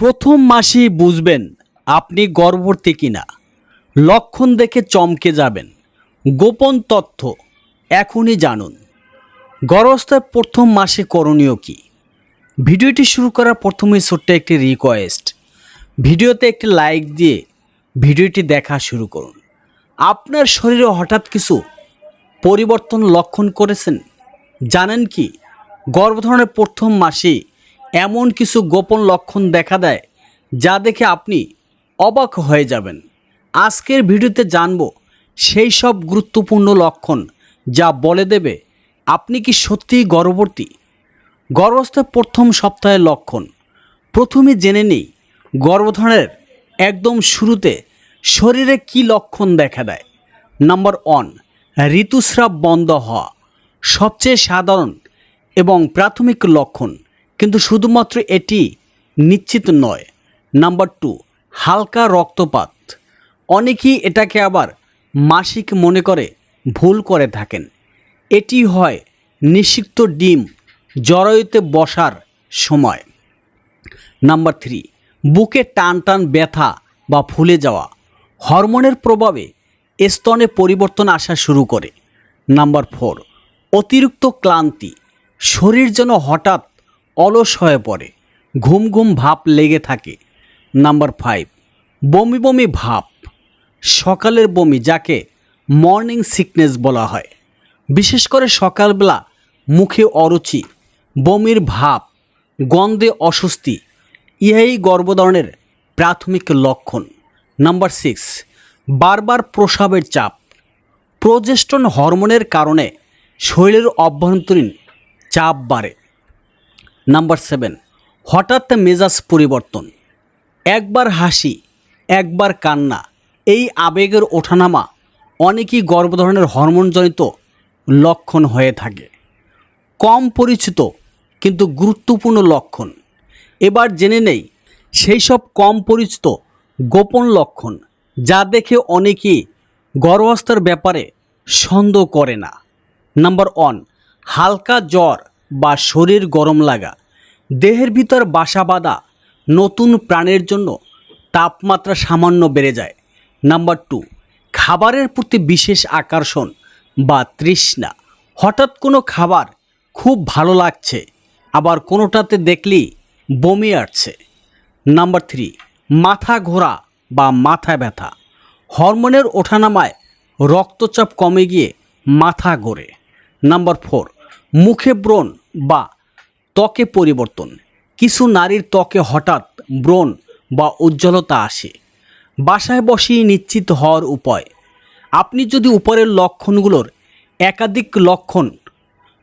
প্রথম মাসেই বুঝবেন আপনি গর্ভবতী কিনা। লক্ষণ দেখে চমকে যাবেন। গোপন তথ্য এখনই জানুন। গর্ভস্থায় প্রথম মাসে করণীয় কি? ভিডিওটি শুরু করার প্রথমে ছোট্ট একটি রিকোয়েস্ট ভিডিওতে একটি লাইক দিয়ে ভিডিওটি দেখা শুরু করুন। আপনার শরীরে হঠাৎ কিছু পরিবর্তন লক্ষণ করেছেন? জানেন কি? গর্ভধারণের প্রথম মাসে এমন কিছু গোপন লক্ষণ দেখা দেয় যা দেখে আপনি অবাক হয়ে যাবেন। আজকের ভিডিওতে জানব সেই সব গুরুত্বপূর্ণ লক্ষণ যা বলে দেবে আপনি কি সত্যিই গর্ভবতী? গর্ভস্থায় প্রথম সপ্তাহের লক্ষণ। প্রথমে জেনে নেই গর্ভধারণের একদম শুরুতে শরীরে কি লক্ষণ দেখা দেয়। নাম্বার ওয়ান, ঋতুস্রাব বন্ধ হওয়া সবচেয়ে সাধারণ এবং প্রাথমিক লক্ষণ। কিন্তু শুধুমাত্র এটি নিশ্চিত নয়। নাম্বার টু, হালকা রক্তপাত। অনেকেই এটাকে আবার মাসিক মনে করে ভুল করে থাকেন। এটি হয় নিষিক্ত ডিম জরায়ুতে বসার সময়। নাম্বার থ্রি, বুকে টান টান ব্যথা বা ফুলে যাওয়া। হরমোনের প্রভাবে স্তনে পরিবর্তন আসা শুরু করে। নাম্বার ফোর, অতিরিক্ত ক্লান্তি। শরীর যেন হঠাৎ অলস হয়ে পড়ে। ঘুম ঘুম ভাব লেগে থাকে। নাম্বার ফাইভ বমি বমি ভাব। সকালের বমি যাকে মর্নিং সিকনেস বলা হয়। বিশেষ করে সকালবেলা মুখে অরুচি, বমির ভাব, গন্ধে অস্বস্তি, ইহাই গর্ভধারণের প্রাথমিক লক্ষণ। নাম্বার সিক্স বারবার প্রসাবের চাপ। প্রজেস্টন হরমোনের কারণে শরীরের অভ্যন্তরীণ চাপ বাড়ে। Number seven. হঠাৎ মেজাজ পরিবর্তন। একবার হাসি, একবার কান্না, এই আবেগের ওঠানামা অনেকই গর্ভধারণের হরমোনজনিত লক্ষণ হয়ে থাকে। কম পরিচিত কিন্তু গুরুত্বপূর্ণ লক্ষণ। এবার জেনে নেই সেই সব কম পরিচিত গোপন লক্ষণ যা দেখে অনেকেই গর্ভাবস্থার ব্যাপারে সন্দেহ করে না। নাম্বার ওয়ান, হালকা জ্বর বা শরীর গরম লাগা। দেহের ভিতর বাসা বাঁধা নতুন প্রাণের জন্য তাপমাত্রা সামান্য বেড়ে যায়। নাম্বার টু, খাবারের প্রতি বিশেষ আকর্ষণ বা তৃষ্ণা। হঠাৎ কোনো খাবার খুব ভালো লাগছে, আবার কোনোটাতে দেখলেই বমি আসছে। নাম্বার থ্রি, মাথা ঘোরা বা মাথা ব্যথা। হরমোনের ওঠানামায় রক্তচাপ কমে গিয়ে মাথা ঘোরে। নাম্বার ফোর, মুখে ব্রণ বা ত্বকে পরিবর্তন। কিছু নারীর ত্বকে হঠাৎ ব্রণ বা উজ্জ্বলতা আসে। বাসায় বসেই নিশ্চিত হওয়ার উপায়। আপনি যদি উপরের লক্ষণগুলোর একাধিক লক্ষণ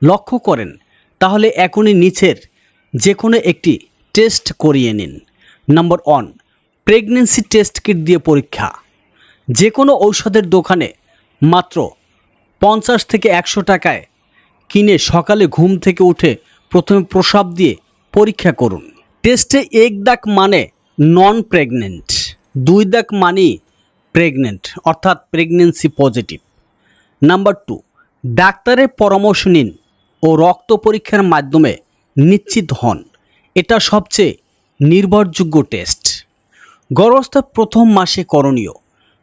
লক্ষ্য করেন, তাহলে এখনই নিচের যে কোনো একটি টেস্ট করিয়ে নিন। Number one, pregnancy test kit দিয়ে পরীক্ষা। যে কোনো ঔষধের দোকানে মাত্র পঞ্চাশ থেকে একশো টাকায় কিনে সকালে ঘুম থেকে উঠে প্রথমে প্রসাব দিয়ে পরীক্ষা করুন। টেস্টে এক দাগ মানে নন প্রেগনেন্ট দুই দাগ মানেই প্রেগনেন্ট অর্থাৎ প্রেগনেন্সি পজিটিভ নাম্বার টু ডাক্তারের পরামর্শ নিন ও রক্ত পরীক্ষার মাধ্যমে নিশ্চিত হন। এটা সবচেয়ে নির্ভরযোগ্য টেস্ট। গর্ভস্থ প্রথম মাসে করণীয়।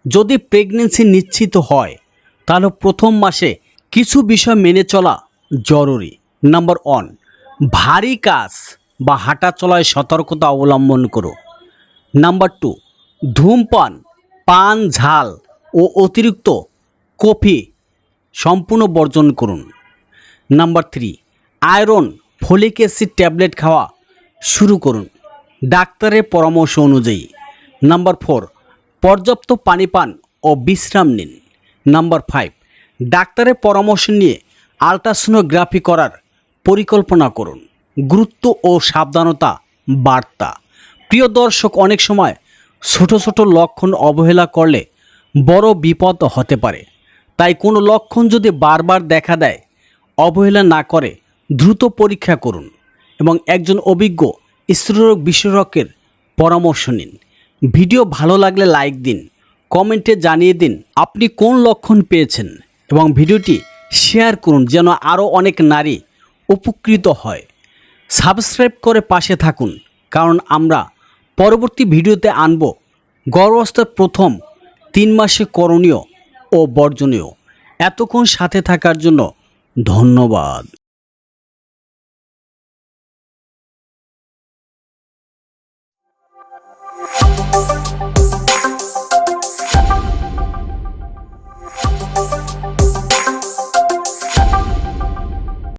যদি প্রেগনেন্সি নিশ্চিত হয়, তাহলে প্রথম মাসে কিছু বিষয় মেনে চলা জরুরি। নাম্বার ওয়ান ভারী কাজ বা হাঁটা চলায় সতর্কতা অবলম্বন করো। নাম্বার টু ধূমপান, পান, ঝাল ও অতিরিক্ত কফি সম্পূর্ণ বর্জন করুন। Number three iron, folic acid tablet খাওয়া শুরু করুন। ডাক্তারের পরামর্শ অনুযায়ী। নাম্বার ফোর পর্যাপ্ত পানি পান ও বিশ্রাম নিন। নাম্বার ফাইভ ডাক্তারের পরামর্শ নিয়ে আলট্রাসোনোগ্রাফি করার পরিকল্পনা করুন। গুরুত্ব ও সাবধানতা বার্তা। প্রিয় দর্শক, অনেক সময় ছোট ছোট লক্ষণ অবহেলা করলে বড় বিপদ হতে পারে। তাই কোনো লক্ষণ যদি বারবার দেখা দেয়, অবহেলা না করে দ্রুত পরীক্ষা করুন এবং একজন অভিজ্ঞ স্ত্রীরোগ বিশেষজ্ঞের পরামর্শ নিন। ভিডিও ভালো লাগলে লাইক দিন, কমেন্টে জানিয়ে দিন আপনি কোন লক্ষণ পেয়েছেন এবং ভিডিওটি শেয়ার করুন যেন আরও অনেক নারী উপকৃত হয়। সাবস্ক্রাইব করে পাশে থাকুন, কারণ আমরা পরবর্তী ভিডিওতে আনব গর্ভাবস্থার প্রথম তিন মাসে করণীয় ও বর্জনীয়। এতক্ষণ সাথে থাকার জন্য ধন্যবাদ।